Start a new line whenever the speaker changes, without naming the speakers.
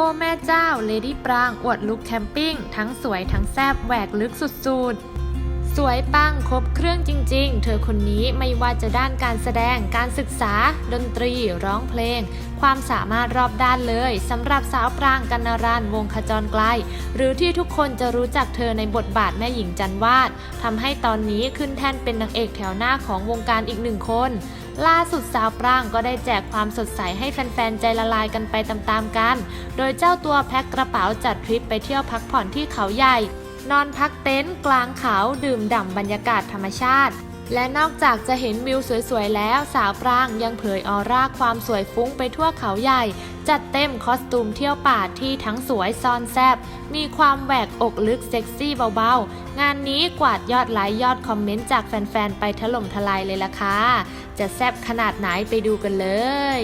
อ้แม่เจ้าเลดี้ปรางอวดลุคแคมปิ้ง ทั้งสวยทั้งแซบแหวกลึกสุดๆ สวยปังครบเครื่องจริง ๆ เธอคนนี้ไม่ว่าจะด้านการแสดงการศึกษา ดนตรี ร้องเพลง ความสามารถรอบด้านเลยสำหรับสาวปรางกันนารันวงขจรไกล หรือที่ทุกคนจะรู้จักเธอในบทบาทแม่หญิงจันวาดทำให้ตอนนี้ขึ้นแท่นเป็นนางเอกแถวหน้าของวงการอีกหนึ่งคน ล่าสุดสาวปรางก็ได้แจกความสดใสให้แฟนๆ ใจละลายกันไปตามๆกัน โดยเจ้าตัวแพ็คกระเป๋าจัดทริปไปเที่ยวพักผ่อนที่เขาใหญ่ นอนพักเต็นท์กลางเขาดื่มด่ำบรรยากาศธรรมชาติ และนอกจากจะเห็นวิวสวยๆแล้วสาวปรางยังเผยออร่าความสวยฟุ้งไปทั่วเขาใหญ่ จัดเต็มคอสตูมเที่ยวป่าที่ทั้งสวยซ่อนแซบ มีความแหวกอกลึกเซ็กซี่เบาๆ งานนี้กวาดยอดไลค์ยอดคอมเมนต์จากแฟนๆ ไปถล่มทลายเลยล่ะค่ะ จะแซบขนาดไหนไปดูกันเลย